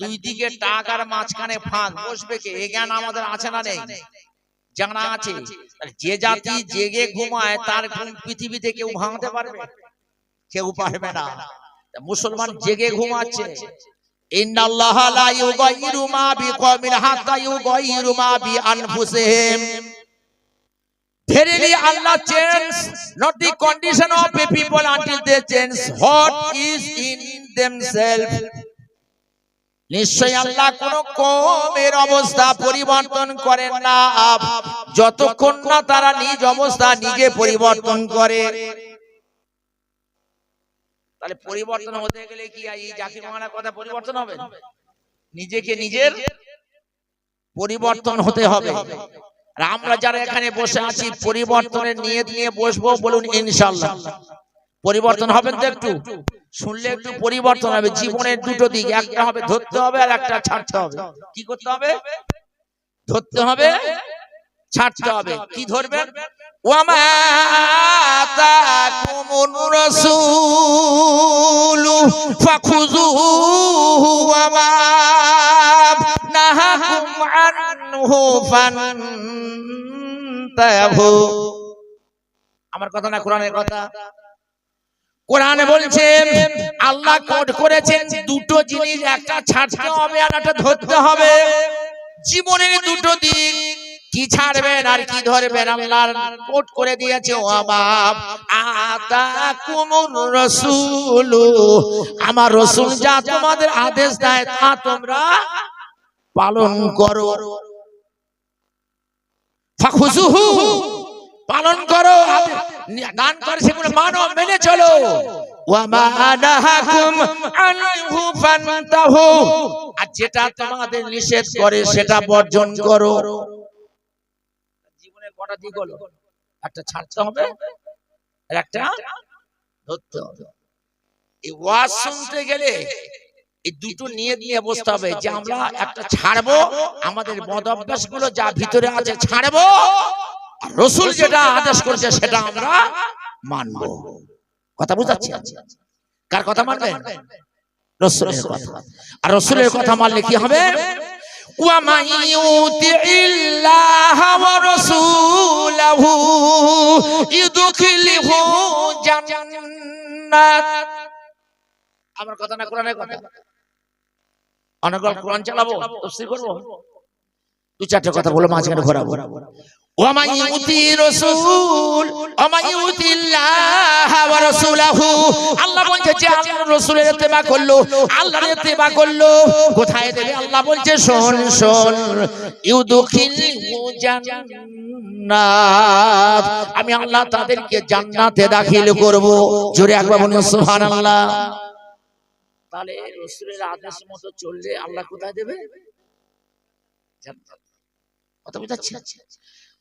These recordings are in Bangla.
দুই দিকে টাকার মাঝখানে ফাঁক বসবে কে? এ জ্ঞান আমাদের আছে না নেই। জানা আছে। যে জাতি জেগে ঘুমায় তার ঘুম পৃথিবীতে কেউ ভাঙতে পারবে? কেউ পারবে না। মুসলমান জেগে ঘুমাচ্ছে। ইন্নাল্লাহা লা ইউগাইরু মা বিকওমিন হাত্তা ইউগাইরু মা বিআনফুসিহিম Verily Allah change not the condition of a people until they change what is in themselves. নিশ্চয় আল্লাহ কোন কমের অবস্থা পরিবর্তন করেন না। যতক্ষণ না তারা নিজ অবস্থা নিজে পরিবর্তন করে। তাহলে পরিবর্তন হতে গেলে কি কথা পরিবর্তন হবে? নিজেকে নিজের পরিবর্তন হতে হবে। আমরা যারা এখানে বসে আছি, পরিবর্তনের নিয়ে নিয়ে বসবো বলুন ইনশাল্লাহ পরিবর্তন হবেন তো একটু। শুনলে একটু পরিবর্তন হবে। জীবনের দুটো দিক। একটা হবে ধরতে হবে আর একটা ছাড়তে হবে। কি করতে হবে? ধরতে হবে ছাড়তে হবে। কি ধরবেন? আমার কথা না কোরআনের কথা। কোরআনে বলছে আল্লাহ কোড করেছেন দুটো জিনিস একটা ছাড়তে হবে আর একটা ধরতে হবে। জীবনের দুটো দিক কি ছাড়বেন আর কি ধরবেন? আল্লাহ কোট করে দিয়েছে ও বাপ। আতাকুমুর রাসূলু। আমার রাসূল যা তোমাদের আদেশ দেয় তা তোমরা পালন করো। ফাখুজুহু পালন করো দান করে সেগুলো মানো মেনে চলো। আর যেটা তোমাদের নিষেধ করে সেটা বর্জন করো। জীবনে কটা দিক হলো? একটা ছাড়তে হবে আর একটা ধরতে হবে। এই ওয়াজ শুনতে গেলে এই দুটো নিয়ে নিয়ে বসতে হবে যে আমরা একটা ছাড়বো আমাদের মদ অভ্যাসগুলো যা ভিতরে আছে ছাড়বো রসুল যেটা আদেশ করেছে সেটা আমরা মানব কথা বুঝাচ্ছি কার কথা মানবেন রসুলের কথা আর রসুলের কথা মানলে কি হবে ومن يطع الله ورسوله يدخله جنات আমার কথা না কোরআনের কথা অনর্গল কোরআন চালাবো তফসির করবো দু চারটে কথা বলে মাঝখানে ঘোরাবো ওয়ামাই ইউতি রাসূল ওয়ামাই ইউতিল্লাহ ওয়া রাসূলাহু। আল্লাহ বলছে যে আল্লাহর রাসূলের ইত্তেবা করল আল্লাহর ইত্তেবা করল। কোথায় দেবে? আল্লাহ বলছে শোন শোন ইউদখিলহু জান্নাত। আমি আল্লাহ তাদেরকে জান্নাতে দাখিল করব। জোরে একবার বলুন সুবহানাল্লাহ। তাহলে রসুলের আদেশ মতো চললে আল্লাহ কোথায় দেবে? জান্নাত। কথা বুঝাচ্ছি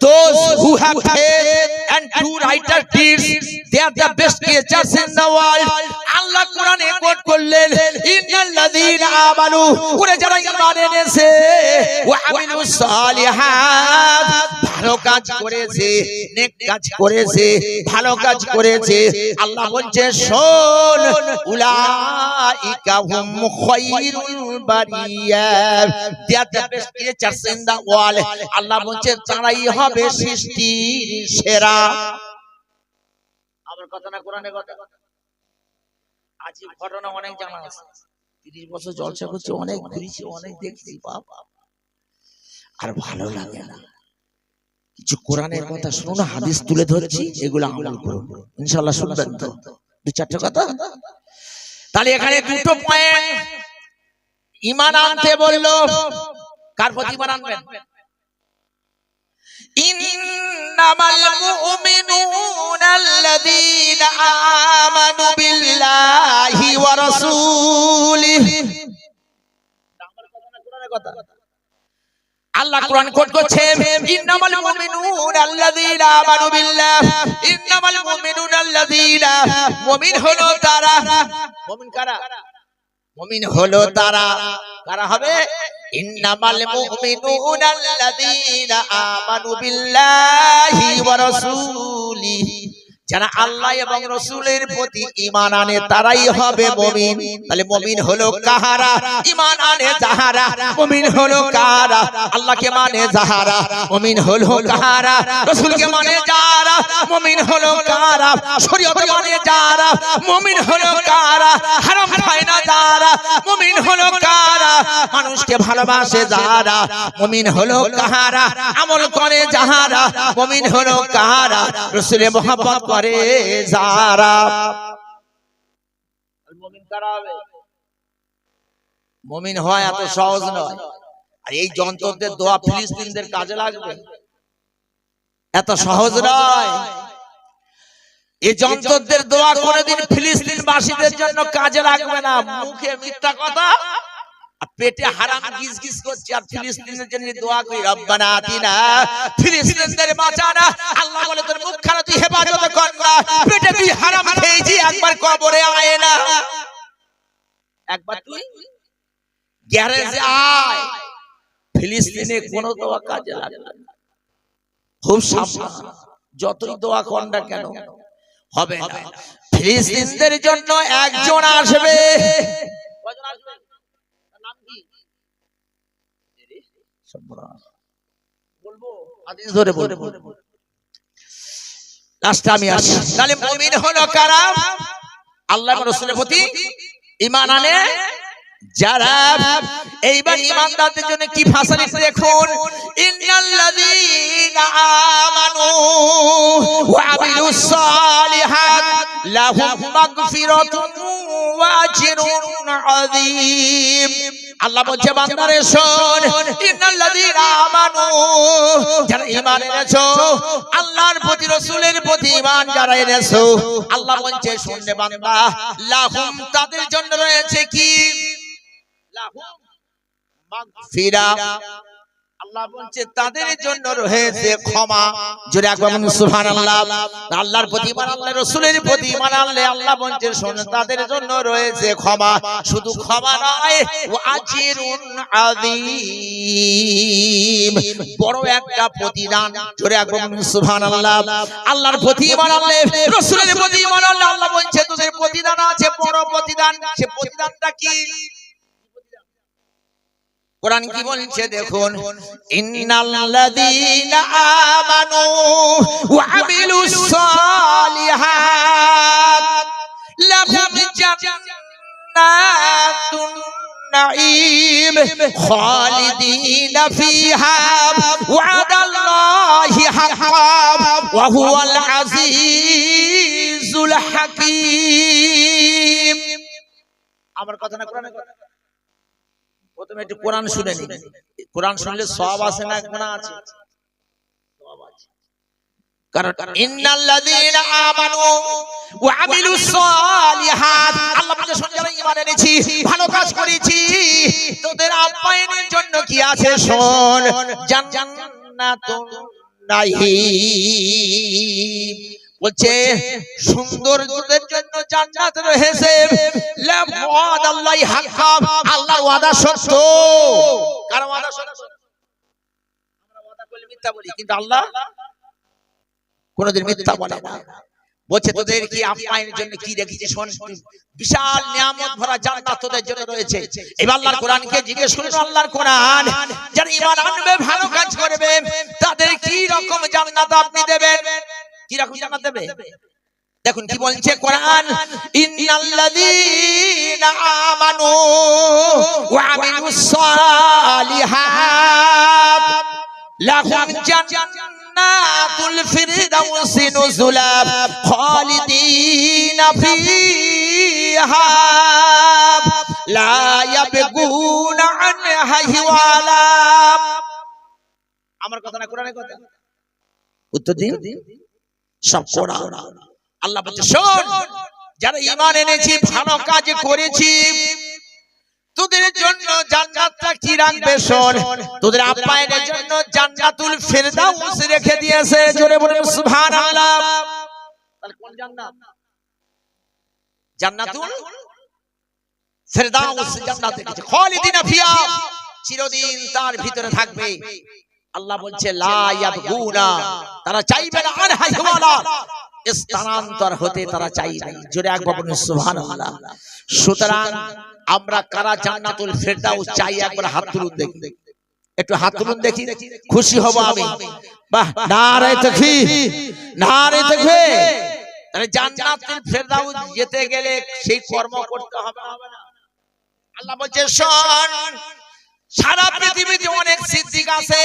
those who have faith and do writer deeds they are the best creatures in the world আল্লাহ কোরআনে কোট করলেন ইন্নাল্লাযীনা আমানু ওরে যারা ঈমান এনেছে ওয়া আমিলুস সালিহাত ভালো কাজ করেছে, নেক কাজ করেছে, ভালো কাজ করেছে। আল্লাহ বলছে, শোন, উলাইকা হুম Khairul Baria. best creatures in the world আল্লাহ বলছে, তারাই হবে সৃষ্টির সেরা। আমার কথা না কোরআনে কথা। আজ ঘটনা অনেক জানা আছে। তিরিশ বছর জলসা করছে, অনেক ঘুরেছি, অনেক দেখছি বাবা আর ভালো লাগে না। কিছু কোরআনের কথা শুনুন হাদিস তুলে ধরছি, এগুলো আমল করুন। ইনশাল্লাহ শুনবেন তো? দু চারটে কথা? তাহলে এখানে দুটো পয়েন্ট। ইমান আনতে বলল, কার প্রতি ইমান আনবেন? ইন্নামাল মুমিনুনা আল্লাযীনা আমানু বিল্লাহি ওয়া রাসূলিহি। আল্লাহ কোরআন কোট করছে, ইন্নামাল মুমিনুন আল্লাযীনা আমানু বিল্লাহ, ইন্নামাল মুমিনুন আল্লাযীনা, মুমিন হলো তারা। মুমিন কারা? মুমিন হলো তারা। কারা হবে? ইন্নামাল মুমিনুন আল্লাযীনা আমানু বিল্লাহি ওয়া রাসূলিহি যারা আল্লাহ এবং রসুলের প্রতি ইমান আনে তারাই হবে মমিন তাহলে মমিন হলো কাহারা ইমান আনে যাহারা মমিন হলো কাহারা আল্লাহকে মানে যাহারা মমিন হলো কাহারা রসুলকে মানে যারা মমিন হলো কাহারা শরীয়ত মানে যারা মমিন হলো কাহারা হারাম খায় না যারা মমিন হলো কাহারা মানুষকে ভালোবাসে যারা মমিন হলো কাহারা আমল করে যাহারা মমিন হলো কাহারা রসুলের মোহাম্মত করে যারা মমিন কারা হবে? মমিন হয় এত সহজ নয়। আর এই যন্ত্রদের দোয়া ফিলিস্তিনদের কাজে লাগবে। এত সহজ নয়। এই যন্ত্রদের দোয়া কোনোদিন ফিলিস্তিন বাসীদের জন্য কাজে লাগবে না। মুখে মিথ্যা কথা পেটে হারাম গিজ গিজ করছে আর ফিলিস্তিনের জন্য দোয়া করি রব্বানা আতিনা ফিলিস্তিনদের বাঁচানা। আল্লাহ বলে তোর মুখ খানা তুই হেফাজত কর না। পেটে তুই হারাম খেয়েছি একবার কবরে আয় না। একবার তুই গ্যারেজে আয়। ফিলিস্তিনে কোনো দোয়া কাজে লাগে না। খুব সাবধান। যতই দোয়া কর না কেন হবে না। ফিলিস্তিনদের জন্য একজন আসবে। কজন আসবে তার নাম কি সর্বনাশ। বলব? আনে। যারা এইবার ইমানদারদের জন্য কি ভাষা লিখে দেখুন? ইন্নাল্লাযীনা আমানু ওয়া আমিলুস সালিহাত লাহুম মাগফিরাতুন ওয়া আজরুন আল্লাহ বলছে বান্দারে শোন ইন্নাল্লাযীনা আমানু যারা ঈমান এনেছো আল্লাহর প্রতি রাসূলের প্রতি ঈমান যারা এনেছো আল্লাহ বলছে শুনলে বান্দা লাহুম তাদের জন্য রয়েছে কি? ফিরা আল্লাহ বলছে তাদের জন্য রয়েছে ক্ষমা। জোরে একবার বলুন সুবহানাল্লাহ। আল্লাহর প্রতি ইমান আল্লাহ রাসূলের প্রতি ইমান আনলে আল্লাহ বলছে শোন তাদের জন্য রয়েছে ক্ষমা। শুধু ক্ষমা নয় ও আজিরুন আযীম। বড় একটা প্রতিদান। জোরে একবার বলুন সুবহানাল্লাহ। আল্লাহর প্রতি ইমান আনলে রাসূলের প্রতি ইমান আনলে আল্লাহ বলছে তোদের প্রতিদান আছে বড় প্রতিদান। সে প্রতিদানটা কি? কোরআন কি বলছে? দেখুন ইন্নাল্লাযীনা আমানু ওয়া আমিলুস সালিহাত লাহুম জান্নাতুন নাঈম খালিদিন ফিহা ওয়াদাল্লাহি হাক্কান ওয়া হুয়াল আজিজুল হাকীম. আমার কথা না কোরআনের কথা? প্রথমে একটু কোরআন শুনে নিন কোরআন শুনলে সব আসে না গুণা আছে? আছে। কারণ তোদের কি আছে শোন? বলছে সুন্দরদের জন্য জান্নাত রয়েছে। লাম আল্লাহর ওয়াদা সত্য। কার ওয়াদা সত্য? আমরা ওয়াদা করলে মিথ্যা বলি কিন্তু আল্লাহ কোনোদিন মিথ্যা বলে না। বলছে তোদের কি আপ্যায়নের জন্য কি রেখেছে শোন বিশাল নিয়ামত ভরা জান্নাত তোদের জন্য রয়েছে। এবার আল্লাহর কোরআনকে জিজ্ঞেস করুন আল্লাহর কোরআন যারা ঈমান আনবে ভালো কাজ করবে তাদের কি রকম জান্নাত আপনি দেবেন? কি রকম জান্নাত দেবে? দেখুন কি বলছে কোরআন? ইন্নাল্লাযীনা আমানু ওয়া আমিলুস সালিহাত। লাহুম জান্নাতুল ফিরদাউসি নুজুলা খালিদিন ফিহা। লা ইয়াবগুনা আনহা হিওয়ালা। আমার কথা না কোরআনের কথা? উত্তর দিন। সব কোরআন আল্লাহ বলছে শোন যারা ঈমান এনেছি ভালো কাজ করেছি তোদের জন্য জান্নাতটা কি রাখবে শোন? তোদের আপ্যায়নের জন্য জান্নাতুল ফেরদাউস রেখে দিয়েছে জোরে বলেন সুবহানাল্লাহ। তাহলে কোন জান্নাত? জান্নাতুল ফেরদাউস জান্নাত রেখেছে। খালিদিনা ফিয়া চিরদিন তার ভিতরে থাকবে। আল্লাহ বলছে তারা চাইবে না আর স্থানান্তর হতে তারা চাইবে জোরে একবার বলুন সুবহানাল্লাহ। সুতরাং আমরা কারা জান্নাতুল ফেরদাউস চাই? একবার হাত তুলুন দেখি। একটু হাত তুলুন দেখি। খুশি হব আমি। বাহ নারে তাকবীর। নারে তাকবীর। তাহলে জান্নাতুল ফেরদাউস যেতে গেলে সেই কর্ম করতে হবে হবে না। আল্লাহ বলছে শোন সারা পৃথিবীতে অনেক সিদ্দিক আছে।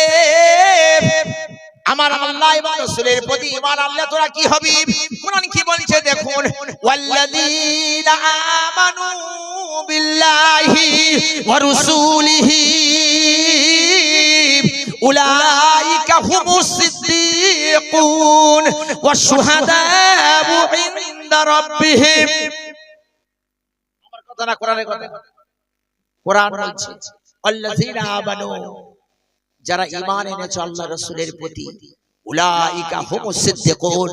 আমার আল্লাহ এবং রাসূলের প্রতি ঈমান আল্লাহ তোরা কি হবি? কোরআন কি বলছে দেখুন? ওয়াল্লাযীনা আমানু বিল্লাহি ওয়া রাসূলিহি উলাইকা হুমুস সিদ্দিকুন ওয়াশ শুহাদাউ ইনদা রাব্বিহিম। আমার কথা না, কোরআনের কথা। কোরআন বলছে আল্লাযীনা আমানু যারা ঈমান এনেছে আল্লাহ রাসূলের প্রতি উলাইকা হুমুস সিদ্দিকুন।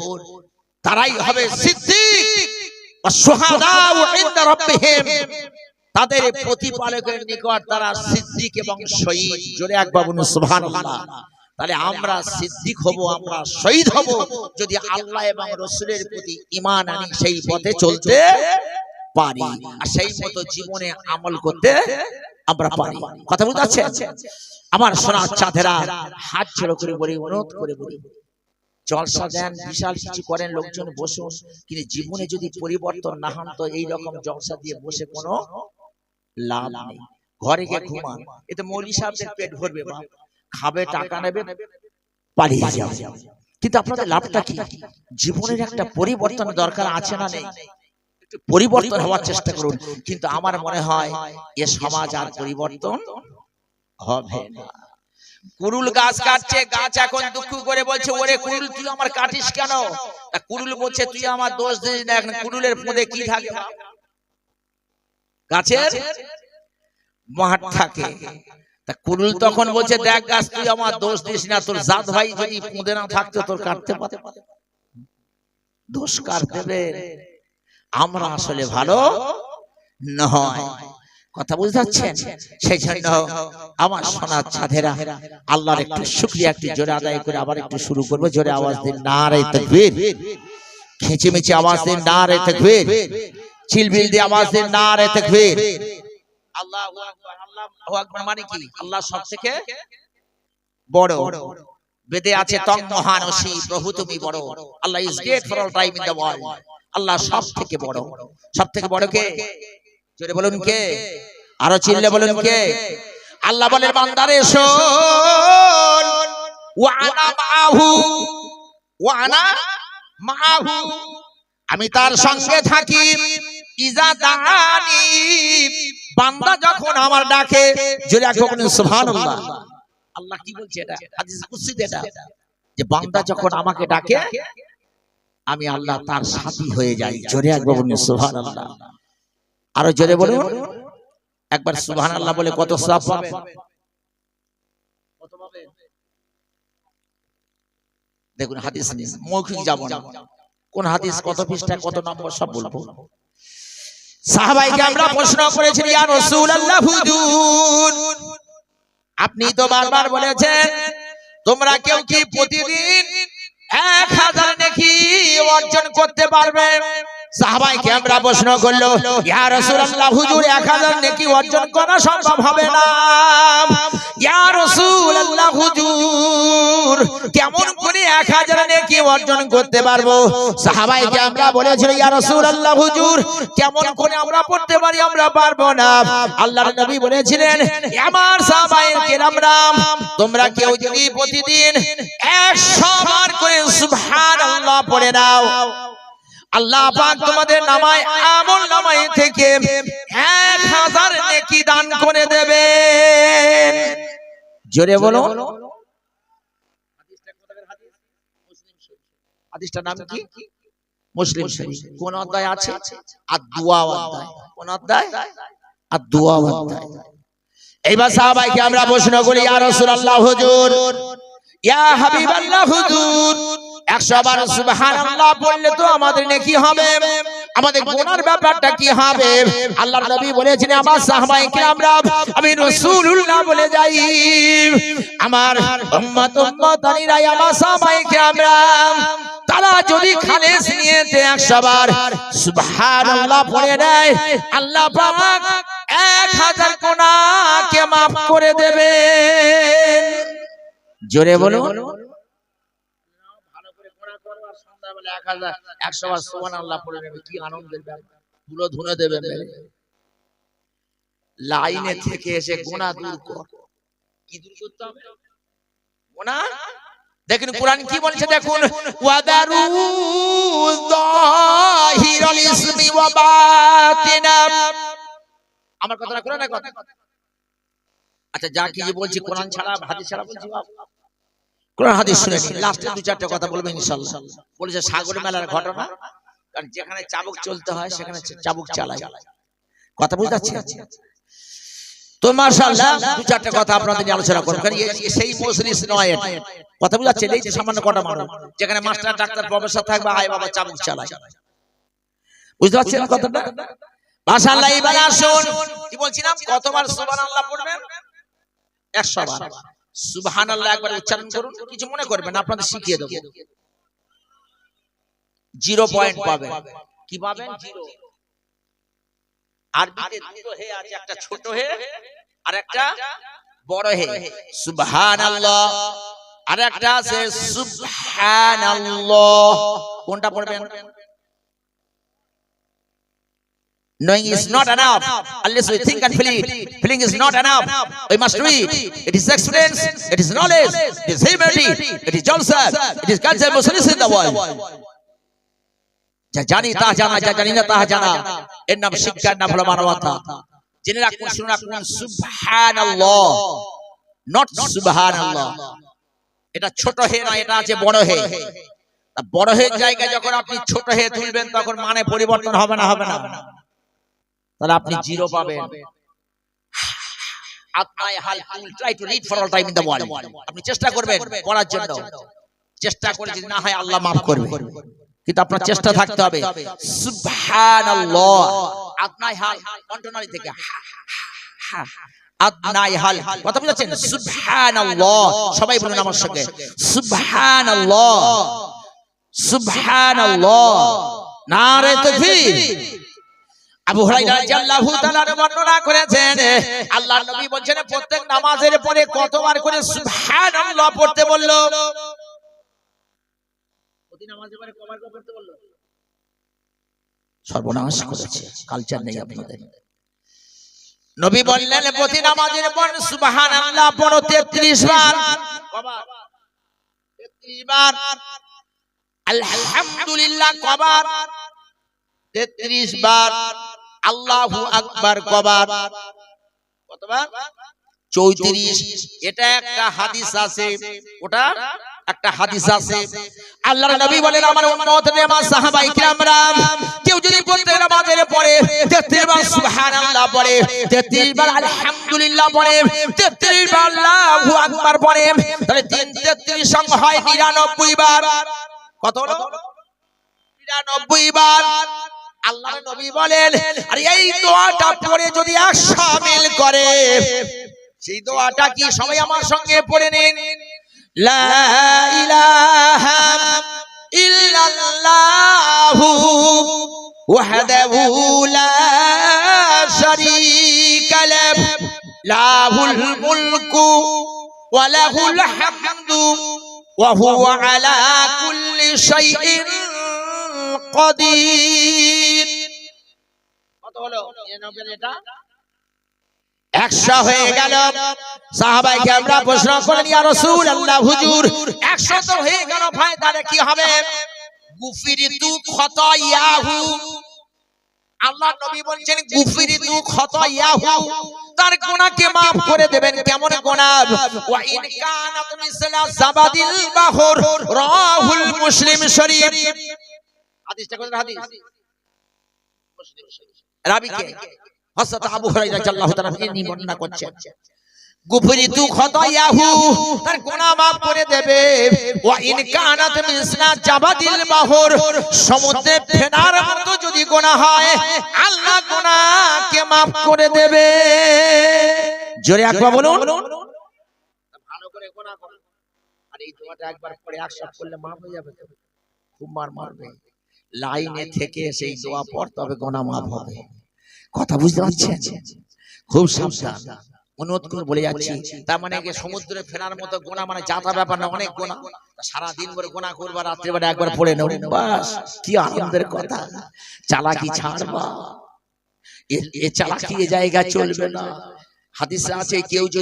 তারাই হবে সিদ্দিক। ওয়াশুহাদাউ ইনদা রাব্বিহিম। তাদের প্রতিপালকের নিকট তারা সিদ্দিক এবং শহীদ। জোরে সুবহানাল্লাহ। তাহলে আমরা সিদ্দিক হব আমরা শহীদ হব। যদি আল্লাহ এবং রসুলের প্রতি ঈমান আনি সেই পথে চলতে পারি। আর সেই মতো জীবনে আমল করতে আমরা পারি। কথা বুঝতে পারছেন আমার সোনা চাঁদেরা হাত ছেড়ে করে বলি অনুরোধ করে বলি। জলসা দেন বিশাল কিছু করেন লোকজন বসুন। কিন্তু জীবনে যদি পরিবর্তন না হন তো এই রকম জলসা দিয়ে বসে কোনো লাভ নেই। ঘরে গিয়ে ঘুমান। এতে মৌলি সাহেবদের পেট ভরবে বাপ। খাবে টাকা নেবে পালিয়ে যাবে। কিন্তু আপনাদের লাভটা কি? জীবনের একটা পরিবর্তন দরকার আছে না নেই? পরিবর্তন হওয়ার চেষ্টা করুন। কিন্তু আমার মনে হয় এ সমাজ আর পরিবর্তন হবে না। কুরুল গাছ কাটছে গাছ এখন দুঃখ করে বলছে ওরে কুরুল তুই আমার কাটিস কেন? তা কুরুল বলছে তুই আমার দোষ দিস না এখন কুরুলের মধ্যে কি থাকে? গাছের মাঠ থাকে তা কুরুল তখন বলছে দেখ গাছ তুই আমার দোষ দিস না তোর জাত ভাই যদি পুঁদে না থাকতো তোর কাটতে পারত। দোষ কার দেবে? আমরা আসলে ভালো নয়। কথা বুঝতে পারছেন সেই জন্য আমার সোনার ছাদেরা আল্লাহর একটু শুক্রিয়া একটু জোরে আদায় করে আবার একটু শুরু করব জোরে আওয়াজ দিন না রে তকবীর। খেঁচে মেচে আওয়াজ দিন না রে তকবীর। চিলবিল দিয়ে আওয়াজ দিন না রে তকবীর। আল্লাহু আকবার আল্লাহু মানে কি? আল্লাহ সব থেকে বড়। বেদে আছে তং মহানসী প্রভু তুমি বড়। Allah is great for all time in the world আল্লাহ সব থেকে বড়। সব থেকে বড় কে? জোরে বলুন কে? আরও চিল্লে বলুন কে? আল্লাহ বলেন বান্দারে মাহু। আমি তার সঙ্গে থাকি। ইজা দানি। বান্দা যখন আমার ডাকে জোরে সুবহানাল্লাহ। আল্লাহ কি বলছে এটা? হাদিস কুদসিতে এটা। যে বান্দা যখন আমাকে ডাকে আমি আল্লাহ তার সাথী হয়ে যাই। জোরে একবার বলুন, সুবহানাল্লাহ। আরও জোরে বলুন। একবার সুবহানাল্লাহ বলে কত কত পাবেন? দেখুন, হাদিস মৌখিক যাব না কোন হাদিস, কত পৃষ্ঠা, কত নম্বর, সব বলব। সাহাবাইকে আমরা প্রশ্ন করেছি ইয়া রাসূলুল্লাহ, হুজুর, আপনি তো বারবার বলেছেন, তোমরা কেউ কি প্রতিদিন এক হাজার নাকি অর্জন করতে পারবে। সাহাবাইকে আমরা প্রশ্ন করল ইয়া রাসূলুল্লাহ হুজুর অর্জন করা সম্ভব হবে না? ইয়া রাসূলুল্লাহ হুজুর কেমন করে অর্জন করতে পারব? সাহাবাইকে আমরা বলেছিল ইয়া রাসূলুল্লাহ হুজুর কেমন করে আমরা পড়তে পারি আমরা পারব না? আল্লাহর নবী বলেছিলেন আমার সাহাবায়ে কেরামরাম তোমরা কেউ যদি প্রতিদিন 100 বার করে সুবহানাল্লাহ পড়ে নাও। আল্লাহ পাক তোমাদের নামায় আমল নামায় থেকে এক হাজার নেকি দান করে দেবেন। জোরে বলো। হাদিসটার নাম কি? মুসলিম শরীফ। কোন অধ্যায় আছে? আর দুয়া অধ্যায়। কোন অধ্যায়? আর দোয়া দেয় এইবার সাহাবাইকে আমরা প্রশ্ন করি ইয়া রাসূলুল্লাহ হুজুর। ইয়া হাবিবাল্লাহ হুজুর। একশো বার সুবহানাল্লাহ বললে তো আমাদের নেকি হবে। আমাদের গুনার ব্যাপারটা কি হবে? আল্লাহর নবী বলেছেন আমার সাহাবাই কিরামরা আমি রাসূলুল্লাহ বলে যাই। আমার উম্মত উম্মতানিরা আমার সাহাবাই কিরামরা। তারা যদি খালেস নিয়েতে একশো বার সুবহানাল্লাহ পড়ে নেয় আল্লাহ পাক এক হাজার গুনাহকে মাফ করে দেবে জোরে বলো ভালো করে গোনা করো আর সন্ধ্যাবেলা একশো বার সুবহানাল্লাহ পড়ে নেবে কি আনন্দের ব্যাপার। ধুলো ধুনে দেবে লাইনে থেকে এসে গোনা দূর কর। কি দূর করতে হবে? গোনা? দেখুন কোরআন কি বলছে? দেখুন ওয়াদারু যাহিরাল ইসমি ওয়া বাতিনা আমার কথাটা কথা আচ্ছা যা কি বলছি কোরআন ছাড়া হাদিস ছাড়া বলছি বাবা। কোরআন হাদিস শুনে লাস্টে দু চারটে কথা বলবেন ইনশাআল্লাহ। বলেছে সাগর মেলার ঘটনা। কারণ যেখানে চাবুক চলতে হয় সেখানে চাবুক চালায়। কথা বুঝতে পারছি তো মাশাআল্লাহ দু চারটে কথা আপনাদের নিয়ে আলোচনা করব। কারণ সেই মজলিস নয় কথা বুঝাচ্ছে এই যে সামান্য কটা মানুষ যেখানে মাস্টার ডাক্তার প্রফেসর থাকবে আয় বাবা চাবুক চালায়। বুঝতে পারছেন কথাটা? মাশাআল্লাহ এবার আসুন। কি বলছিলাম? কতবার সুবহানাল্লাহ পড়বেন? 100 বার। সুবহানাল্লাহ একবার উচ্চারণ করুন কিছু মনে করবেন আপনাদের শিখিয়ে দেব। জিরো পয়েন্ট পাবেন। কি পাবেন? জিরো। আরবিতে দুটো হে আছে একটা ছোট হে আর একটা বড় হে। সুবহানাল্লাহ। আর একটা আছে সুবহানাল্লাহ। কোনটা পড়বেন? Knowing is not enough unless we think and feel. Feeling is not enough. We must do it. Is experience. It is knowledge. It is humility. It is Joseph. It is God's emotions in the world. যা জানি তা জানা যা জানি না তা জানা এর নাম শিক্ষার নাম হলো মানবতা জেনে রাখুন শুনে রাখুন সুবহানাল্লাহ নট সুবহানাল্লাহ এটা ছোট হে না এটা আছে বড় হে বড় হে জায়গায় যখন আপনি ছোট হে তুলবেন তখন মানে পরিবর্তন হবে না হবে না তাহলে আপনি জিরো পাবেন। আপনি চেষ্টা করবেন পড়ার জন্য। চেষ্টা করে যদি না হয় আল্লাহ মাফ করবে। কিন্তু আপনার চেষ্টা থাকতে হবে। সুবহানাল্লাহ। আপনায় হাল কন্ট্রোনারি থেকে। হা, হা, হাল। কথা বুঝাচ্ছেন? সুবহানাল্লাহ। সবাই বলুন আমার সঙ্গে। সুবহানাল্লাহ। সুবহানাল্লাহ। নারে তাকবীর আবু হুরায়রা রাদিয়াল্লাহু তাআলা বর্ণনা করেছেন। আল্লাহর নবী বলেন প্রত্যেক নামাজের পরে কতবার করে সুবহানাল্লাহ পড়তে বলল? প্রতি নামাজের পরে কবার করে পড়তে বলল? সর্বনাশ করেছে। কালচার নেই আপনাদের। নবী বললেন প্রতি নামাজের পর সুবহানাল্লাহ পড়ো 33 বার। কবার। 33 বার। আলহামদুলিল্লাহ কবার। 33 বার। আল্লাহু আকবার কবার। কতবার? 34 এটা একটা হাদিস আছে। ওটা একটা হাদিস আছে। আল্লাহর নবী বলেন আমার উম্মতরে আমার সাহাবাই কিরামরা কেউ যদি বলতে নামাজের পরে 33 বার সুবহানাল্লাহ পড়ে 33 বার আলহামদুলিল্লাহ পড়ে 33 বার আল্লাহু আকবার পড়ে তাহলে 3 33 সঙ্গ হয় 99 বার কত হলো? 99 বার আল্লাহ নবী বলেন আর এই দোয়াটা পড়ে যদি 100 মিল করে সেই দোয়াটা কি সবাই আমার সঙ্গে পড়ে নিন? লা ইলাহা ইল্লাল্লাহু ওয়াহদাহু লা শারীকা লাহ লাহুল মুলকু ওয়া লাহুল হামদু ওয়া হুয়া আলা কুল্লি শাইইন কাদির কত হলো? এটা? একশো হয়ে গেল। সাহাবাইকে আমরা প্রশ্ন করেন ইয়া রাসূল আল্লাহ হুজুর একশো তো হয়ে গেল ভাই তাহলে কি হবে? গুফিরিতু খতায়াহু আল্লাহ নবী বলছেন গুফিরিতু খতায়াহু তার গুনাহকে maaf করে দেবেন কেমন গুনাহ? ওয়া ইন কানাত মিসলা জাবাদিল বাহর রাহুল মুসলিম শরীফ। হাদিসটা কোন হাদিস? মুসলিম কে হযরত আবু হুরায়রা রাদিয়াল্লাহু তাআলা তিনি বর্ণনা করছেন। গুফরিতু খতায়াহু তার গুনাহ maaf করে দেবে। ওয়া ইন কানাত মিসলা জাবাদিল বাহর সমুদ্রে ফেনার মতো যদি গুনাহ হয় আল্লাহ গুনাহকে maaf করে দেবে। জোরে একবার বলুন। ভালো করে গুনাহ করুন আর এই দোয়াটা একবার পড়ে করলে maaf হয়ে যাবে খুব মার মারবে। লাইনে থেকে সেই দোয়া পড়তে হবে গোনা মাফ হবে। কথা বুঝতে পারছেন? খুব সাবধান। অনুরোধ করে বলে যাচ্ছি তার মানে কি সমুদ্রে ফেরার মতো গোনা মানে যাতা ব্যাপার না অনেক গোনা। সারা দিন ভরে গোনা করবা রাত্রে বেলা একবার পড়ে নেব। বাস কি আনন্দের কথা। চালাকি ছাড়বা। এ- চালাকি এ জায়গা চলবে না। হাদিসে আছে কেউ যদি